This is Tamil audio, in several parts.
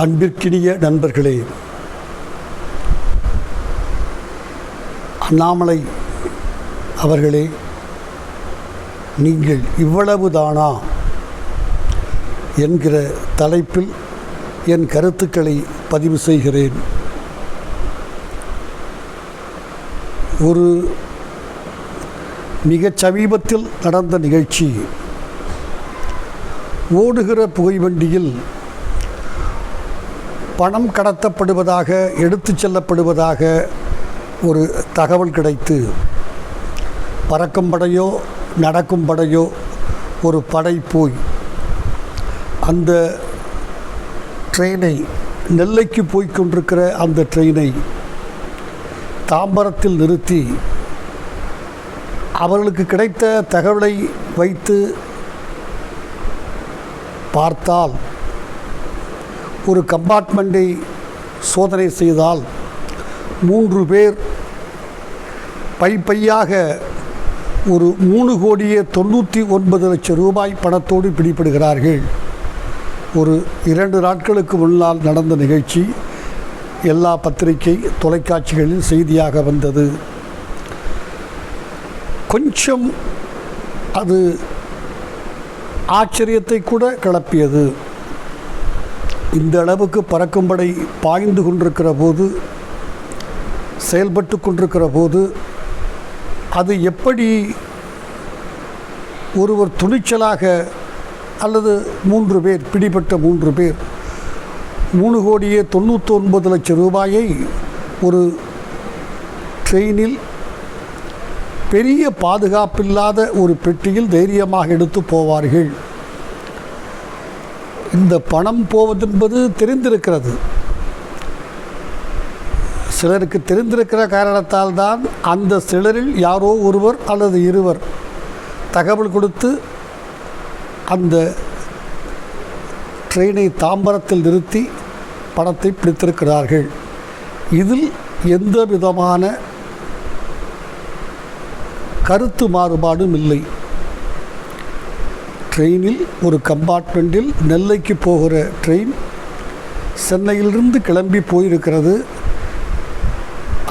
அன்பிற்கினிய நண்பர்களே அண்ணாமலை அவர்களே நீங்கள் இவ்வளவுதானா என்கிற தலைப்பில் என் கருத்துக்களை பதிவு செய்கிறேன். ஒரு மிகச் சமீபத்தில் நடந்த நிகழ்ச்சி ஓடுகிற புகைவண்டியில் பணம் கடத்தப்படுவதாக எடுத்துச் செல்லப்படுவதாக ஒரு தகவல் கிடைத்து பறக்கும் படையோ நடக்கும் படையோ ஒரு படை போய் அந்த ட்ரெயினை நெல்லைக்கு போய் கொண்டிருக்கிற அந்த ட்ரெயினை தாம்பரத்தில் நிறுத்தி அவர்களுக்கு கிடைத்த தகவலை வைத்து பார்த்தால் ஒரு கம்பார்ட்மெண்ட்டை சோதனை செய்தால் மூன்று பேர் பை பையாக ஒரு மூணு கோடியே தொண்ணூற்றி ஒன்பது லட்சம் ரூபாய் பணத்தோடு பிடிபடுகிறார்கள். ஒரு இரண்டு நாட்களுக்கு முன்னால் நடந்த நிகழ்ச்சி எல்லா பத்திரிகை தொலைக்காட்சிகளில் செய்தியாக வந்தது. கொஞ்சம் அது ஆச்சரியத்தை கூட கிளப்பியது. இந்த அளவுக்கு பறக்கும்படை பாய்ந்து கொண்டிருக்கிற போது செயல்பட்டு கொண்டிருக்கிற போது அது எப்படி ஒருவர் துணிச்சலாக அல்லது மூன்று பேர் பிடிபட்ட மூன்று பேர் மூணு கோடியே தொண்ணூற்றி ஒன்பது லட்சம் ரூபாயை ஒரு ட்ரெயினில் பெரிய பாதுகாப்பில்லாத ஒரு பெட்டியில் தைரியமாக எடுத்து போவார்கள். இந்த பணம் போவதென்பது தெரிந்திருக்கிறது. சிலருக்கு தெரிந்திருக்கிற காரணத்தால் தான் அந்த சிலரில் யாரோ ஒருவர் அல்லது இருவர் தகவல் கொடுத்து அந்த ட்ரெயினை தாம்பரத்தில் நிறுத்தி பணத்தை பிடித்திருக்கிறார்கள். இதில் எந்த விதமான கருத்து மாறுபாடும் இல்லை. ட்ரெயினில் ஒரு கம்பார்ட்மெண்ட்டில் நெல்லைக்கு போகிற ட்ரெயின் சென்னையிலிருந்து கிளம்பி போயிருக்கிறது.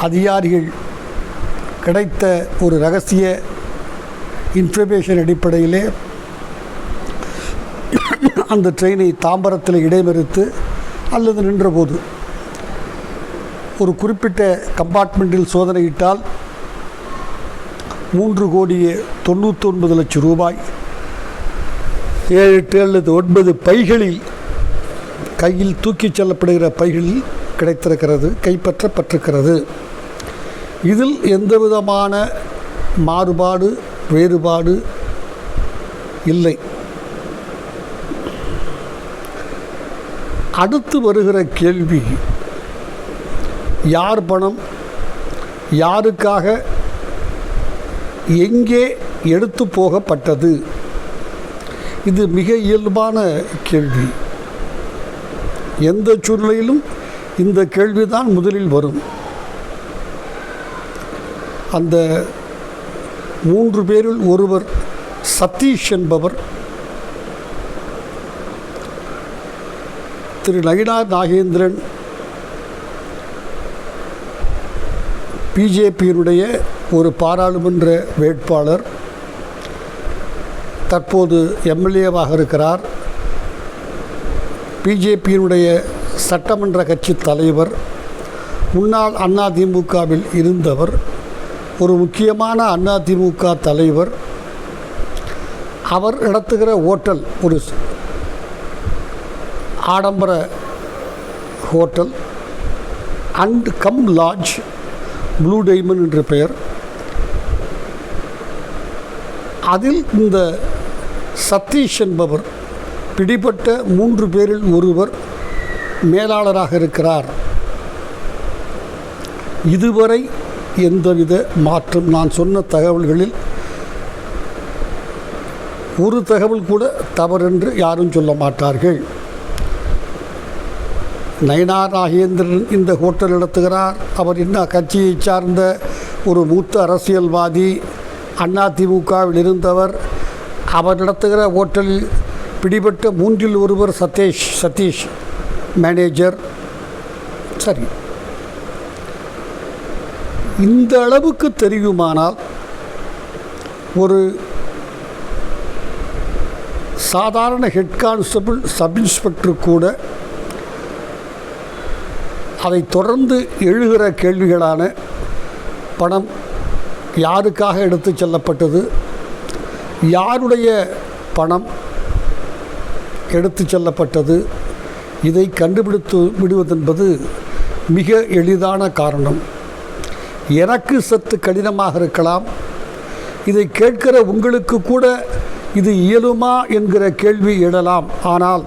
அதிகாரிகள் கிடைத்த ஒரு ரகசிய இன்ஃபர்மேஷன் அடிப்படையிலே அந்த ட்ரெயினை தாம்பரத்தில் இடைமறித்து அல்லது நின்றபோது ஒரு குறிப்பிட்ட கம்பார்ட்மெண்ட்டில் சோதனையிட்டால் மூன்று கோடியே தொண்ணூற்றி ஒன்பது லட்சம் ரூபாய் ஏழு எட்டு அல்லது ஒன்பது பைகளில் கையில் தூக்கிச் செல்லப்படுகிற பைகளில் கிடைத்திருக்கிறது கைப்பற்றப்பட்டிருக்கிறது. இதில் எந்த விதமான மாறுபாடு வேறுபாடு இல்லை. அடுத்து வருகிற கேள்வி யார் பணம் யாருக்காக எங்கே எடுத்து போகப்பட்டது? இது மிக இயல்பான கேள்வி. எந்த சூழ்நிலையிலும் இந்த கேள்விதான் முதலில் வரும். அந்த மூன்று பேரில் ஒருவர் சதீஷ் என்பவர் திரு நயினா நாகேந்திரன் பிஜேபியினுடைய ஒரு பாராளுமன்ற வேட்பாளர் தற்போது எம்எல்ஏவாக இருக்கிறார். பிஜேபியினுடைய சட்டமன்ற கட்சி தலைவர் முன்னாள் அண்ணா திமுகவில் இருந்தவர் ஒரு முக்கியமான அண்ணா திமுக தலைவர். அவர் நடத்துகிற ஓட்டல் ஒரு ஆடம்பர hotel. And cum lodge blue diamond என்று பெயர். அதில் இந்த சதீஷ் என்பவர் பிடிபட்ட மூன்று பேரில் ஒருவர் மேலாளராக இருக்கிறார். இதுவரை எந்தவித மாற்றம் நான் சொன்ன தகவல்களில் ஒரு தகவல் கூட தவறென்று யாரும் சொல்ல மாட்டார்கள். நயனா நாகேந்திரன் இந்த ஹோட்டல் நடத்துகிறார். அவர் என்ன கட்சியை சார்ந்த ஒரு மூத்த அரசியல்வாதி அதிமுகவில் இருந்தவர் அவர் நடத்துகிற ஹோட்டலில் பிடிபட்ட மூன்றில் ஒருவர் சதீஷ் சதீஷ் மேனேஜர் சரி. இந்த அளவுக்கு தெரியுமானால் ஒரு சாதாரண ஹெட் கான்ஸ்டபிள் சப் இன்ஸ்பெக்டர் கூட அதை தொடர்ந்து எழுகிற கேள்விகளான பணம் யாருக்காக எடுத்து செல்லப்பட்டது? யாருடைய பணம் எடுத்து செல்லப்பட்டது? இதை கண்டுபிடித்து விடுவதென்பது மிக எளிதான காரணம். எனக்கு சற்று கடினமாக இருக்கலாம். இதை கேட்கிற உங்களுக்கு கூட இது இயலுமா என்கிற கேள்வி எழலாம். ஆனால்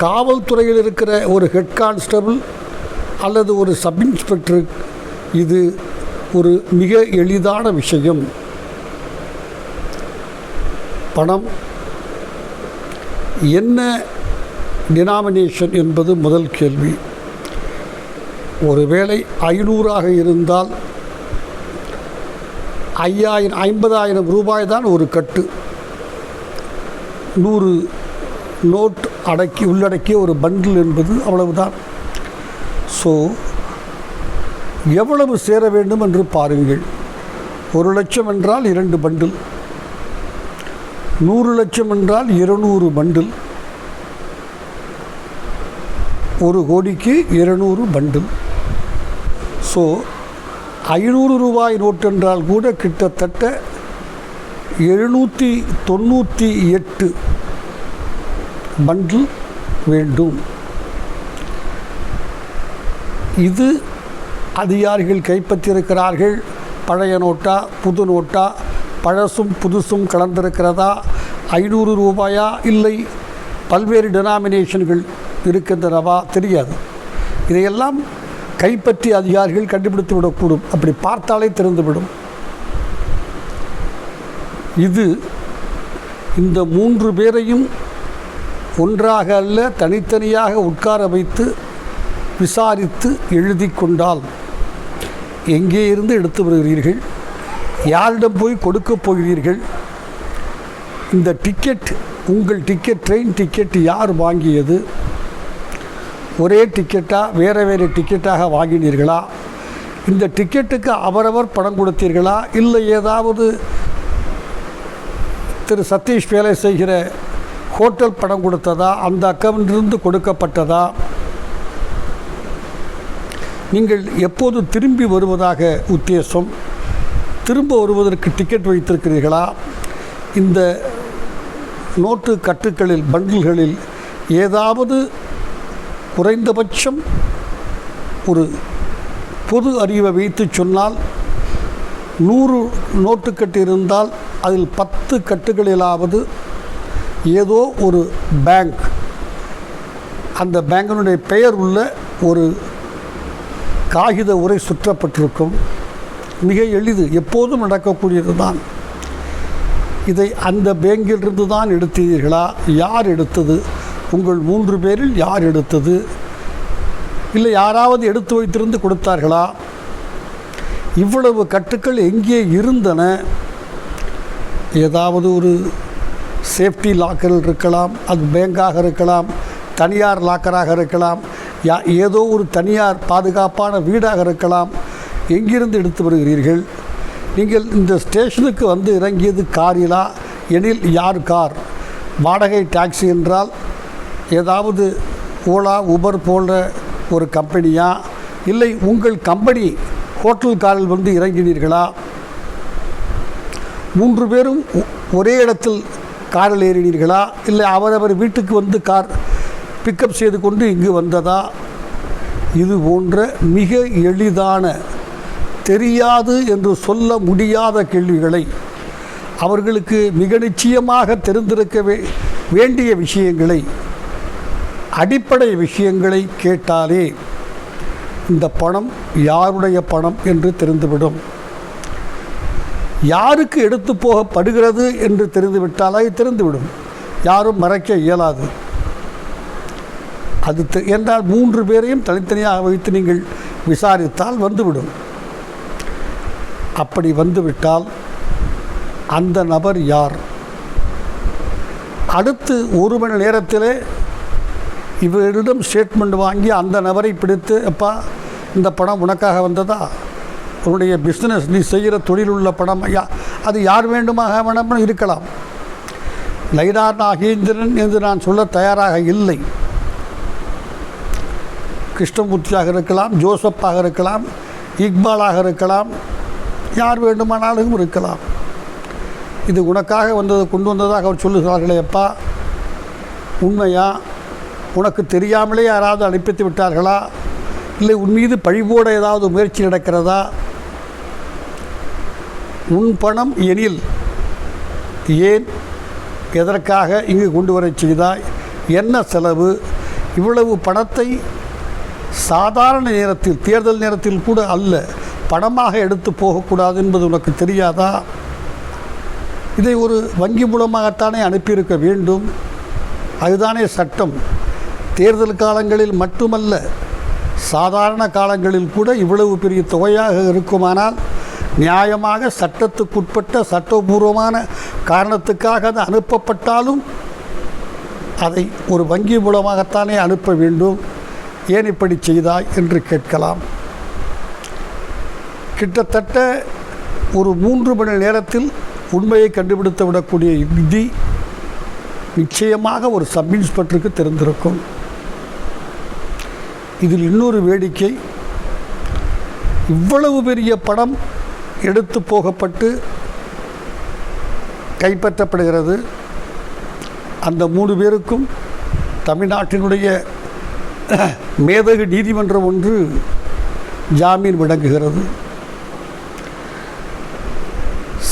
காவல்துறையில் இருக்கிற ஒரு ஹெட் கான்ஸ்டபிள் அல்லது ஒரு சப் இன்ஸ்பெக்டருக்கு இது ஒரு மிக எளிதான விஷயம். பணம். என்ன டினாமினேஷன் என்பது முதல் கேள்வி. ஒருவேளை ஐநூறாக இருந்தால் ஐயாயிரம் ஐம்பதாயிரம் ரூபாய் தான் ஒரு கட்டு. நூறு நோட் அடக்கி உள்ளடக்கிய ஒரு பண்டில் என்பது அவ்வளவுதான். ஸோ எவ்வளவு சேர வேண்டும் என்று பாருங்கள். ஒரு லட்சம் என்றால் இரண்டு பண்டில் நூறு லட்சம் என்றால் இருநூறு பண்டில். ஒரு கோடிக்கு இருநூறு பண்டில். ஸோ ஐநூறு ரூபாய் நோட்டு என்றால் கூட கிட்டத்தட்ட எழுநூற்றி தொண்ணூற்றி எட்டு பண்டில் வேண்டும். இது அதிகாரிகள் கைப்பற்றியிருக்கிறார்கள். பழைய நோட்டா புது நோட்டா பழசும் புதுசும் கலந்திருக்கிறதா? ஐநூறு ரூபாயா? இல்லை. பல்வேறு டெனாமினேஷன்கள் இருக்கின்றனவா தெரியாது. இதையெல்லாம் கைப்பற்றி அதிகாரிகள் கண்டுபிடித்து விடக்கூடும். அப்படி பார்த்தாலே திறந்துவிடும். இது இந்த மூன்று பேரையும் ஒன்றாக அல்ல தனித்தனியாக உட்கார வைத்து விசாரித்து எழுதி கொண்டால் எங்கே இருந்து எடுத்து வருகிறீர்கள்? யாரிடம் போய் கொடுக்கப் போகிறீர்கள்? இந்த டிக்கெட் உங்கள் டிக்கெட் ட்ரெயின் டிக்கெட் யார் வாங்கியது? ஒரே டிக்கெட்டாக வேறு வேறு டிக்கெட்டாக வாங்கினீர்களா? இந்த டிக்கெட்டுக்கு அவரவர் பணம் கொடுத்தீர்களா? இல்லை ஏதாவது திரு சதீஷ் வேலை செய்கிற ஹோட்டல் பணம் கொடுத்ததா? அந்த அக்கௌண்ட்டிலிருந்து கொடுக்கப்பட்டதா? நீங்கள் எப்போது திரும்பி வருவதாக உத்தேசம்? திரும்ப வருவதற்கு டிக்கெட் வைத்திருக்கிறீர்களா? இந்த நோட்டு கட்டுக்களில் பண்டில்களில் ஏதாவது குறைந்தபட்சம் ஒரு பொது அறிவை வைத்து சொன்னால் நூறு நோட்டுக்கட்டு இருந்தால் அதில் பத்து கட்டுகளிலாவது ஏதோ ஒரு பேங்க் அந்த பேங்கினுடைய பெயர் உள்ள ஒரு காகித உரை சுற்றப்பட்டிருக்கும். மிக எளிது எப்போதும் நடக்கக்கூடியது தான் இதை அந்த பேங்கிலிருந்து தான் எடுத்தீர்களா? யார் எடுத்தது? உங்கள் மூன்று பேரில் யார் எடுத்தது? இல்லை யாராவது எடுத்து வைத்திருந்து கொடுத்தார்களா? இவ்வளவு கட்டுக்கள் எங்கே இருந்தன? ஏதாவது ஒரு சேஃப்டி லாக்கரில் இருக்கலாம் அது பேங்காக இருக்கலாம் தனியார் லாக்கராக இருக்கலாம் யா ஏதோ ஒரு தனியார் பாதுகாப்பான வீடாக இருக்கலாம். எங்கிருந்து எடுத்து வருகிறீர்கள்? நீங்கள் இந்த ஸ்டேஷனுக்கு வந்து இறங்கியது காரிலா? எனில் யார் கார்? வாடகை டாக்ஸி என்றால் ஏதாவது ஓலா உபர் போன்ற ஒரு கம்பெனியா? இல்லை உங்கள் கம்பெனி ஹோட்டல் காரில் வந்து இறங்கினீர்களா? மூன்று பேரும் ஒ- ஒரே இடத்தில் காரில் ஏறினீர்களா? இல்லை அவரவர் வீட்டுக்கு வந்து கார் பிக்கப் செய்து கொண்டு இங்கு வந்ததா? இது போன்ற மிக எளிதான தெரியாது என்று சொல்ல முடியாத கேள்விகளை அவர்களுக்கு மிக நிச்சயமாக தெரிந்திருக்க வேண்டிய விஷயங்களை அடிப்படை விஷயங்களை கேட்டாலே இந்த பணம் யாருடைய பணம் என்று தெரிந்துவிடும். யாருக்கு எடுத்து போகப்படுகிறது என்று தெரிந்துவிட்டால் அது தெரிந்துவிடும். யாரும் மறைக்க இயலாது. அது தெ- என்றால் மூன்று பேரையும் தனித்தனியாக வைத்து நீங்கள் விசாரித்தால் வந்துவிடும். அப்படி வந்துவிட்டால் அந்த நபர் யார்? அடுத்து ஒரு மணி நேரத்திலே இவரிடம் ஸ்டேட்மெண்ட் வாங்கி அந்த நபரை பிடித்து அப்பா இந்த பணம் உனக்காக வந்ததா? உன்னுடைய பிஸ்னஸ் நீ செய்கிற தொழில் உள்ள பணம் யா அது யார் வேண்டுமாக வேணும் இருக்கலாம். லைனார் நாகேந்திரன் என்று நான் சொல்ல தயாராக இல்லை. கிருஷ்ணமூர்த்தியாக இருக்கலாம் ஜோசப்பாக இருக்கலாம் இக்பாலாக இருக்கலாம் யார் வேண்டுமானாலும் இருக்கலாம். இது உனக்காக வந்தது கொண்டு வந்ததாக அவர் சொல்லுகிறார்களே அப்பா. உண்மையா? உனக்கு தெரியாமலே யாராவது அனுப்பித்து விட்டார்களா? இல்லை உன் மீது பழிபோட ஏதாவது முயற்சி நடக்கிறதா? உன் பணம் எனில் ஏன் எதற்காக இங்கு கொண்டு வர செய்தாய்? என்ன செலவு? இவ்வளவு பணத்தை சாதாரண நேரத்தில் தேர்தல் நேரத்தில் கூட அல்ல. பணமாக எடுத்து போகக்கூடாது என்பது உனக்கு தெரியாதா? இதை ஒரு வங்கி மூலமாகத்தானே அனுப்பியிருக்க வேண்டும். அதுதானே சட்டம். தேர்தல் காலங்களில் மட்டுமல்ல சாதாரண காலங்களில் கூட இவ்வளவு பெரிய தொகையாக இருக்குமானால் நியாயமாக சட்டத்துக்குட்பட்ட சட்டபூர்வமான காரணத்துக்காக அது அனுப்பப்பட்டாலும் அதை ஒரு வங்கி மூலமாகத்தானே அனுப்ப வேண்டும். ஏன் இப்படி செய்தாய் என்று கேட்கலாம். கிட்டத்தட்ட ஒரு மூன்று மணி நேரத்தில் உண்மையை கண்டுபிடித்து விடக்கூடிய விதி நிச்சயமாக ஒரு சப் இன்ஸ்பெக்டருக்கு தெரிந்திருக்கும். இதில் இன்னொரு வேடிக்கை இவ்வளவு பெரிய படம் எடுத்து போகப்பட்டு கைப்பற்றப்படுகிறது. அந்த மூணு பேருக்கும் தமிழ்நாட்டினுடைய மேதகு நீதிமன்றம் ஒன்று ஜாமீன் விளங்குகிறது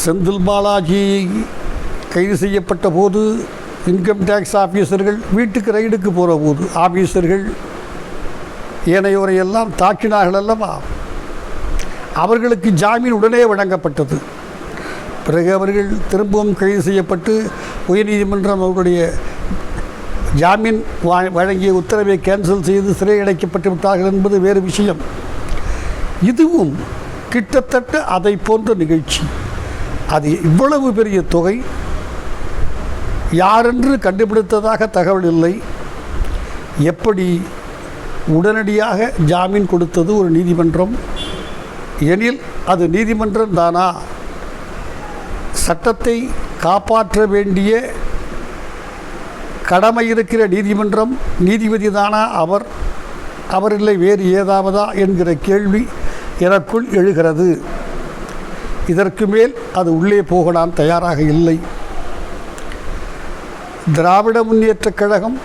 செந்தில் பாலாஜி கைது செய்யப்பட்ட போது இன்கம் டேக்ஸ் ஆஃபீஸர்கள் வீட்டுக்கு ரைடுக்கு போகிற போது ஆஃபீஸர்கள் ஏனையோரை எல்லாம் தாக்கினார்கள் அல்லவா? அவர்களுக்கு ஜாமீன் உடனே வழங்கப்பட்டது. பிறகு அவர்கள் திரும்பவும் கைது செய்யப்பட்டு உயர்நீதிமன்றம் அவர்களுடைய ஜாமீன் வா- வழங்கிய உத்தரவை கேன்சல் செய்து சிறை அடைக்கப்பட்டு விட்டார்கள் என்பது வேறு விஷயம். இதுவும் கிட்டத்தட்ட அதை போன்ற நிகழ்ச்சி. அது இவ்வளவு பெரிய தொகை. யாரென்று கண்டுபிடித்ததாக தகவல் இல்லை. எப்படி உடனடியாக ஜாமீன் கொடுத்தது ஒரு நீதிமன்றம்? எனில் அது நீதிமன்றம் தானா? சட்டத்தை காப்பாற்ற வேண்டிய கடமை இருக்கிற நீதிமன்றம் நீதிபதி தானா அவர்? அவர் இல்லை வேறு ஏதாவதா? என்கிற கேள்வி எனக்குள் எழுகிறது. இதற்கு மேல் அது உள்ளே போக நான் தயாராக இல்லை. திராவிட முன்னேற்றக் கழகம்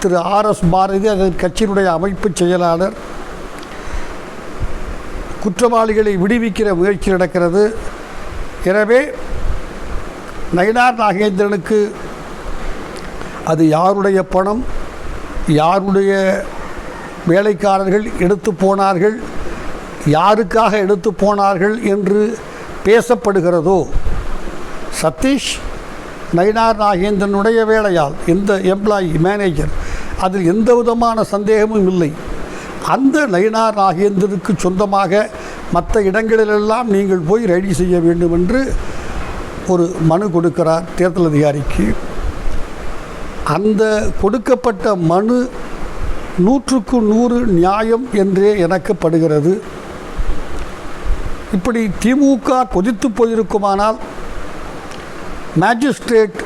திரு ஆர் எஸ் பாரதி அதன் கட்சியினுடைய அமைப்பு செயலாளர் குற்றவாளிகளை விடுவிக்கிற முயற்சி நடக்கிறது. எனவே நயினார் நாகேந்திரனுக்கு அது யாருடைய பணம்? யாருடைய வேலைக்காரர்கள் எடுத்து போனார்கள்? யாருக்காக எடுத்து போனார்கள் என்று பேசப்படுகிறதோ? சதீஷ் நயினார் நாகேந்திரனுடைய வேலையால் இந்த எம்ப்ளாயி மேனேஜர் அதில் எந்த விதமான சந்தேகமும் இல்லை. அந்த நயினார் நாகேந்திரனுக்கு சொந்தமாக மற்ற இடங்களிலெல்லாம் நீங்கள் போய் ரெடி செய்ய வேண்டும் என்று ஒரு மனு கொடுக்கிறார் தேர்தல் அதிகாரிக்கு. அந்த கொடுக்கப்பட்ட மனு நூற்றுக்கு நூறு நியாயம் என்றே எனக்கு படுகிறது இப்படி திமுக கொதித்து போயிருக்குமானால் மேஜிஸ்ட்ரேட்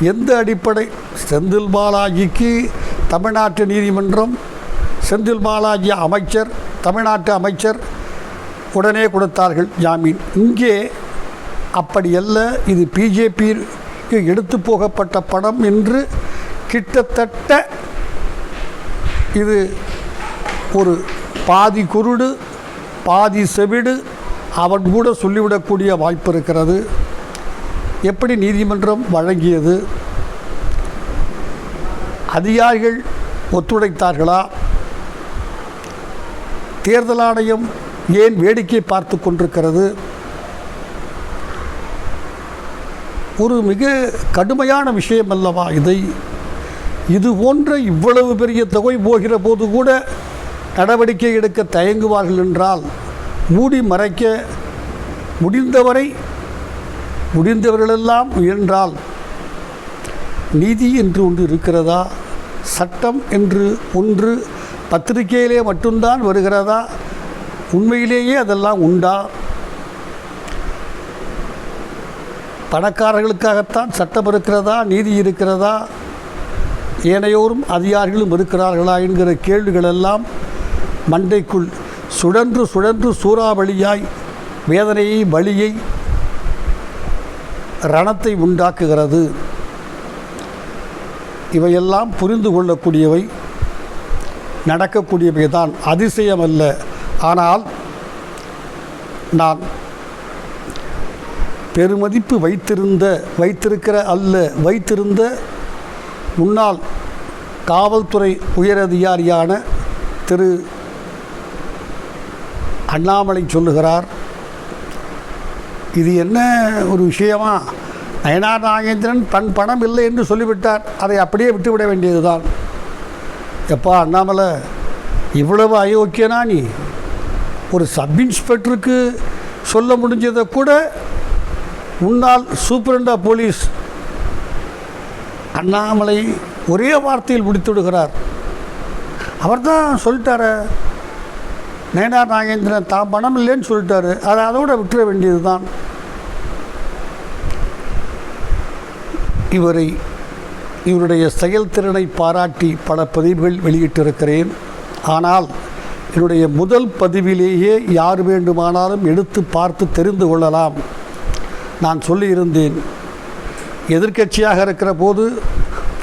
எந்த அடிப்படை? செந்தில் பாலாஜிக்கு தமிழ்நாட்டு நீதிமன்றம் செந்தில் பாலாஜி அமைச்சர் தமிழ்நாட்டு அமைச்சர் உடனே கொடுத்தார்கள் ஜாமீன். இங்கே அப்படி அல்ல. இது பிஜேபிக்கு எடுத்து போகப்பட்ட படம் என்று கிட்டத்தட்ட இது ஒரு பாதி குருடு பாதி செவிடு அவன் கூட சொல்லிவிடக்கூடிய வாய்ப்பு இருக்கிறது. எப்படி நீதிமன்றம் வழங்கியது? அதிகாரிகள் ஒத்துழைத்தார்களா? தேர்தல் ஆணையம் ஏன் வேடிக்கை பார்த்து கொண்டிருக்கிறது? ஒரு மிக கடுமையான விஷயம் அல்லவா இதை? இது போன்ற இவ்வளவு பெரிய தொகை போகிற போது கூட நடவடிக்கை எடுக்க தயங்குவார்கள் என்றால் மூடி மறைக்க முடிந்தவரை முடிந்தவர்களெல்லாம் முயன்றால் நீதி என்று ஒன்று இருக்கிறதா? சட்டம் என்று ஒன்று பத்திரிகையிலே மட்டும்தான் வருகிறதா? உண்மையிலேயே அதெல்லாம் உண்டா? பணக்காரர்களுக்காகத்தான் சட்டம் இருக்கிறதா? நீதி இருக்கிறதா? ஏனையோரும் அதிகாரிகளும் இருக்கிறார்களா? என்கிற கேள்விகளெல்லாம் மண்டைக்குள் சுழன்று சுழன்று சூறாவளியாய் வேதனையை வழியை ரணத்தை உண்டாக்குகிறது. இவையெல்லாம் புரிந்து கொள்ளக்கூடியவை நடக்கக்கூடியவை தான் அதிசயமல்ல. ஆனால் நான் பெருமதிப்பு வைத்திருந்த வைத்திருக்கிற அல்ல வைத்திருந்த முன்னாள் காவல்துறை உயரதிகாரியான திரு. அண்ணாமலை சொல்லுகிறார். இது என்ன ஒரு விஷயமா? நயனார் நாகேந்திரன் தன் பணம் இல்லை என்று சொல்லிவிட்டார். அதை அப்படியே விட்டுவிட வேண்டியதுதான். எப்பா அண்ணாமலை இவ்வளவு அயோக்கியனா நீ? ஒரு சப் இன்ஸ்பெக்டருக்கு சொல்ல முடிஞ்சதை கூட முன்னாள் சூப்பரண்டா போலீஸ். அண்ணாமலை ஒரே வார்த்தையில் முடித்து விடுகிறார் அவர் தான் சொல்லிட்டார நயனார் நாகேந்திரன் தான் பணம் இல்லைன்னு சொல்லிட்டாரு. அதை அதோட விட்டுற வேண்டியது தான் இவரை இவருடைய செயல்திறனை பாராட்டி பல பதிவுகள் வெளியிட்டிருக்கிறேன். ஆனால் என்னுடைய முதல் பதிவிலேயே யார் வேண்டுமானாலும் எடுத்து பார்த்து தெரிந்து கொள்ளலாம். நான் சொல்லியிருந்தேன் எதிர்க்கட்சியாக இருக்கிற போது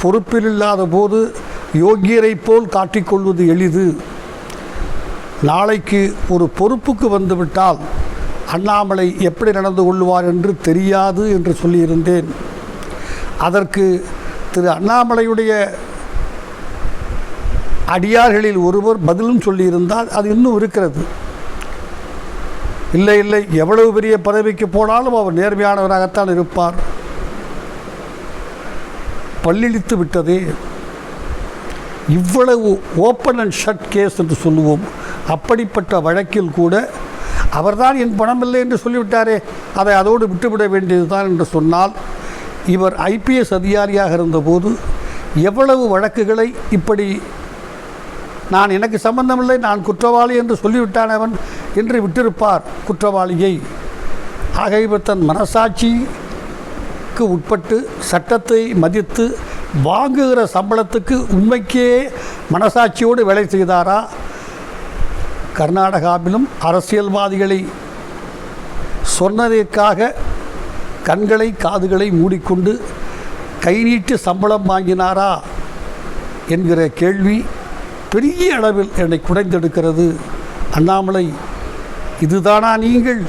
பொறுப்பில் இல்லாத போது யோகியரை போல் காட்டிக்கொள்வது எளிது. நாளைக்கு ஒரு பொறுப்புக்கு வந்துவிட்டால் அண்ணாமலை எப்படி நடந்து கொள்வார் என்று தெரியாது என்று சொல்லியிருந்தேன். அதற்கு திரு அண்ணாமலையுடைய அடியார்களில் ஒருவர் பதிலும் சொல்லியிருந்தால் அது இன்னும் இருக்கிறது. இல்லை இல்லை எவ்வளவு பெரிய பதவிக்கு போனாலும் அவர் நேர்மையானவராகத்தான் இருப்பார். பல்லிழித்து விட்டதே. இவ்வளவு ஓப்பன் அண்ட் ஷட் கேஸ் என்று சொல்லுவோம். அப்படிப்பட்ட வழக்கில் கூட அவர்தான் என் பணம் இல்லை என்று சொல்லிவிட்டாரே அதை அதோடு விட்டுவிட வேண்டியதுதான் என்று சொன்னால் இவர் ஐபிஎஸ் அதிகாரியாக இருந்தபோது எவ்வளவு வழக்குகளை இப்படி நான் எனக்கு சம்பந்தமில்லை நான் குற்றவாளி என்று சொல்லிவிட்டான் அவன் என்று விட்டிருப்பார் குற்றவாளியை. ஆக இவர் தன் மனசாட்சிக்கு உட்பட்டு சட்டத்தை மதித்து வாங்குகிற சம்பளத்துக்கு உண்மைக்கே மனசாட்சியோடு வேலை செய்தாரா? கர்நாடகாவிலும் அரசியல்வாதிகளை சொன்னதற்காக கண்களை காதுகளை மூடிக்கொண்டு கை நீட்டு சம்பளம் வாங்கினாரா என்கிற கேள்வி பெரிய அளவில் என்னை குடைந்தெடுக்கிறது. அண்ணாமலை இதுதானா நீங்கள்?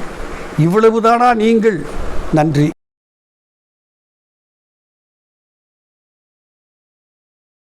இவ்வளவுதானா நீங்கள்? நன்றி.